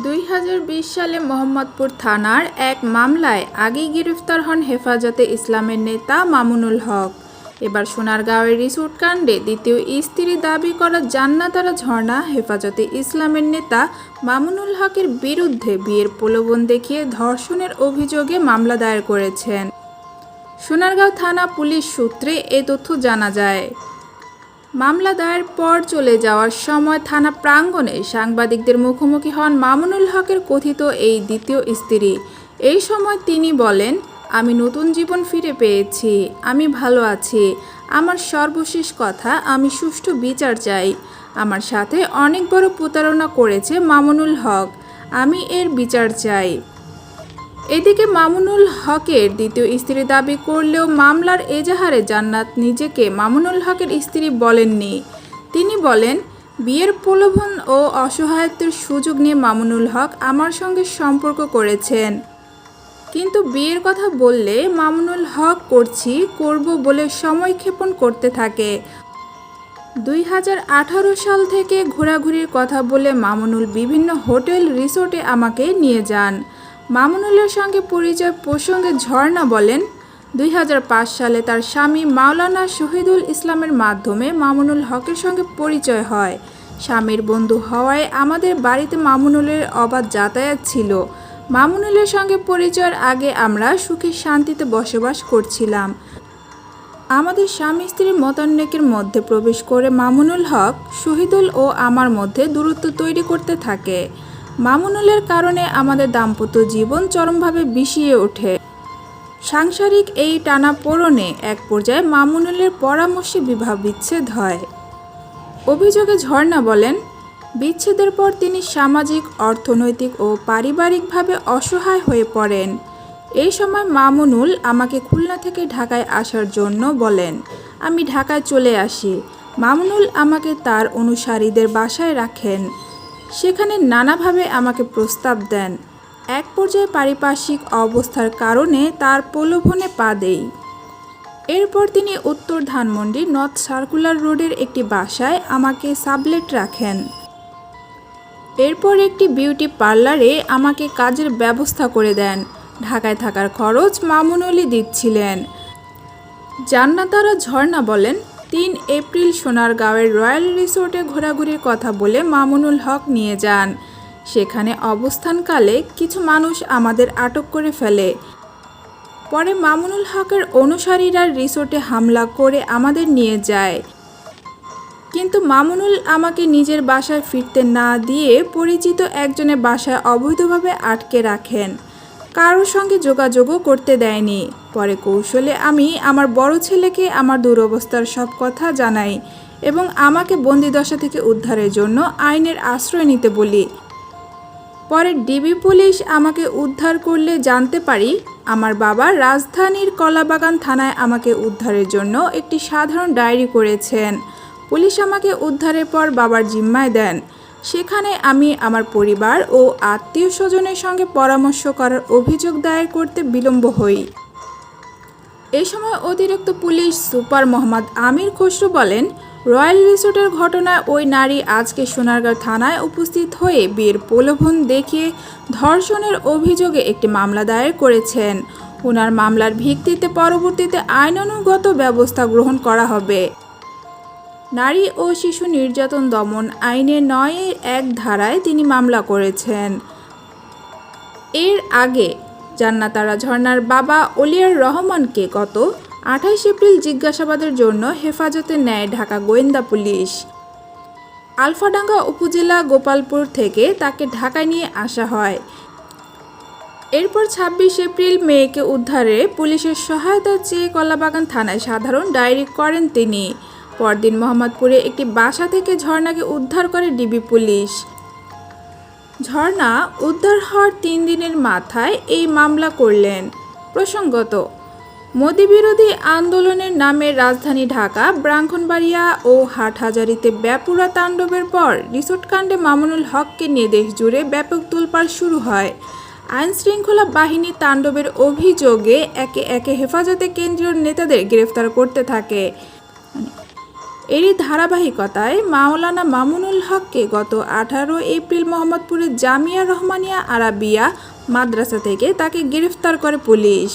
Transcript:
দুই হাজার বিশ সালে মোহাম্মদপুর থানার এক মামলায় আগেই গ্রেফতার হন হেফাজতে ইসলামের নেতা মামুনুল হক। এবার সোনারগাঁওয়ের রিসোর্ট কাণ্ডে দ্বিতীয় স্ত্রী দাবি করা জান্নাতারা ঝর্ণা হেফাজতে ইসলামের নেতা মামুনুল হকের বিরুদ্ধে বিয়ের প্রলোভন দেখিয়ে ধর্ষণের অভিযোগে মামলা দায়ের করেছেন। সোনারগাঁও থানা পুলিশ সূত্রে এ তথ্য জানা যায়। মামলা দায়ের পর চলে যাওয়ার সময় থানা প্রাঙ্গণে সাংবাদিকদের মুখোমুখি হন মামুনুল হকের কথিত এই দ্বিতীয় স্ত্রী। এই সময় তিনি বলেন, আমি নতুন জীবন ফিরে পেয়েছি, আমি ভালো আছি, আমার সর্বশেষ কথা, আমি সুষ্ঠু বিচার চাই। আমার সাথে অনেক বড় প্রতারণা করেছে মামুনুল হক, আমি এর বিচার চাই। এদিকে মামুনুল হকের দ্বিতীয় স্ত্রী দাবি করলেও মামলার এজাহারে জান্নাত নিজেকে মামুনুল হকের স্ত্রী বলেননি। তিনি বলেন, বিয়ের প্রলোভন ও অসহায়ত্বের সুযোগ নিয়ে মামুনুল হক আমার সঙ্গে সম্পর্ক করেছেন। কিন্তু বিয়ের কথা বললে মামুনুল হক করছি, করব বলে সময় ক্ষেপণ করতে থাকে। দুই হাজার আঠারো সাল থেকে ঘোরাঘুরির কথা বলে মামুনুল বিভিন্ন হোটেল, রিসোর্টে আমাকে নিয়ে যান। মামুনুলের সঙ্গে পরিচয় প্রসঙ্গে ঝর্ণা বলেন, দুই হাজার পাঁচ সালে তার স্বামী মাওলানা শহীদুল ইসলামের মাধ্যমে মামুনুল হকের সঙ্গে পরিচয় হয়। স্বামীর বন্ধু হওয়ায় আমাদের বাড়িতে মামুনুলের অবাধ যাতায়াত ছিল। মামুনুলের সঙ্গে পরিচয়ের আগে আমরা সুখে শান্তিতে বসবাস করছিলাম। আমাদের স্বামী স্ত্রীর মতান্নেকের মধ্যে প্রবেশ করে মামুনুল হক, শহীদুল ও আমার মধ্যে দূরত্ব তৈরি করতে থাকে। মামুনুলের কারণে আমাদের দাম্পত্য জীবন চরমভাবে বিষিয়ে ওঠে। সাংসারিক এই টানাপোড়নে এক পর্যায়ে মামুনুলের পরামর্শে বিবাহ বিচ্ছেদ হয়। অভিযোগে ঝর্ণা বলেন, বিচ্ছেদের পর তিনি সামাজিক, অর্থনৈতিক ও পারিবারিকভাবে অসহায় হয়ে পড়েন। এই সময় মামুনুল আমাকে খুলনা থেকে ঢাকায় আসার জন্য বলেন, আমি ঢাকায় চলে আসি। মামুনুল আমাকে তার অনুসারীদের বাসায় রাখেন। সেখানে নানাভাবে আমাকে প্রস্তাব দেন। এক পর্যায়ে পারিপার্শ্বিক অবস্থার কারণে তার প্রলোভনে পা দেই। এরপর তিনি উত্তর ধানমন্ডি নর্থ সার্কুলার রোডের একটি বাসায় আমাকে সাবলেট রাখেন। এরপর একটি বিউটি পার্লারে আমাকে কাজের ব্যবস্থা করে দেন। ঢাকায় থাকার খরচ মামুনলি দিচ্ছিলেন। জান্নাতারা ঝর্ণা বলেন তিন এপ্রিল সোনারগাঁওয়ের রয়্যাল রিসোর্টে ঘোরাঘুরির কথা বলে মামুনুল হক নিয়ে যান। সেখানে অবস্থানকালে কিছু মানুষ আমাদের আটক করে ফেলে। পরে মামুনুল হকের অনুসারীরা রিসোর্টে হামলা করে আমাদের নিয়ে যায়। কিন্তু মামুনুল আমাকে নিজের বাসায় ফিরতে না দিয়ে পরিচিত একজনের বাসায় অবৈধভাবে আটকে রাখেন। কারোর সঙ্গে যোগাযোগও করতে দেয়নি। পরে কৌশলে আমি আমার বড় ছেলেকে আমার দুরবস্থার সব কথা জানাই এবং আমাকে বন্দিদশা থেকে উদ্ধারের জন্য আইনের আশ্রয় নিতে বলি। পরে ডিবি পুলিশ আমাকে উদ্ধার করলে জানতে পারি, আমার বাবা রাজধানীর কলাবাগান থানায় আমাকে উদ্ধারের জন্য একটি সাধারণ ডায়েরি করেছেন। পুলিশ আমাকে উদ্ধারের পর বাবার জিম্মায় দেন। সেখানে আমি আমার পরিবার ও আত্মীয় স্বজনের সঙ্গে পরামর্শ করার অভিযোগ দায়ের করতে বিলম্ব হই। এ সময় অতিরিক্ত পুলিশ সুপার মোহাম্মদ আমির খসরু বলেন, রয়্যাল রিসোর্টের ঘটনায় ওই নারী আজকে সোনারগাঁও থানায় উপস্থিত হয়ে বিয়ের প্রলোভন দেখিয়ে ধর্ষণের অভিযোগে একটি মামলা দায়ের করেছেন। ওনার মামলার ভিত্তিতে পরবর্তীতে আইনানুগত ব্যবস্থা গ্রহণ করা হবে। নারী ও শিশু নির্যাতন দমন আইনের নয়ের এক ধারায় তিনি মামলা করেছেন। এর আগে জান্নাতারা ঝর্নার বাবা অলিয়ার রহমানকে গত আঠাইশ এপ্রিল জিজ্ঞাসাবাদের জন্য হেফাজতে নেয় ঢাকা গোয়েন্দা পুলিশ। আলফাডাঙ্গা উপজেলা গোপালপুর থেকে তাকে ঢাকায় নিয়ে আসা হয়। এরপর ছাব্বিশ এপ্রিল মেয়েকে উদ্ধারে পুলিশের সহায়তা চেয়ে কলাবাগান থানায় সাধারণ ডায়েরি করেন তিনি। পরদিন মোহাম্মদপুরে একটি বাসা থেকে ঝর্ণাকে উদ্ধার করে ডিবি পুলিশ। ঝর্ণা উদ্ধার হওয়ার তিন দিনের মাথায় এই মামলা করলেন। প্রসঙ্গত, মোদি বিরোধী আন্দোলনের নামে রাজধানী ঢাকা, ব্রাহ্মণবাড়িয়া ও হাটহাজারিতে ব্যাপুরা তাণ্ডবের পর রিসোর্টকাণ্ডে মামুনুল হককে নিয়ে দেশ জুড়ে ব্যাপক তোলপাড় শুরু হয়। আইন শৃঙ্খলা বাহিনী তাণ্ডবের অভিযোগে একে একে হেফাজতে কেন্দ্রীয় নেতাদের গ্রেফতার করতে থাকে। এরই ধারাবাহিকতায় মাওলানা মামুনুল হককে গত আঠারো এপ্রিল মোহাম্মদপুরের জামিয়া রহমানিয়া আরাবিয়া মাদ্রাসা থেকে তাকে গ্রেফতার করে পুলিশ।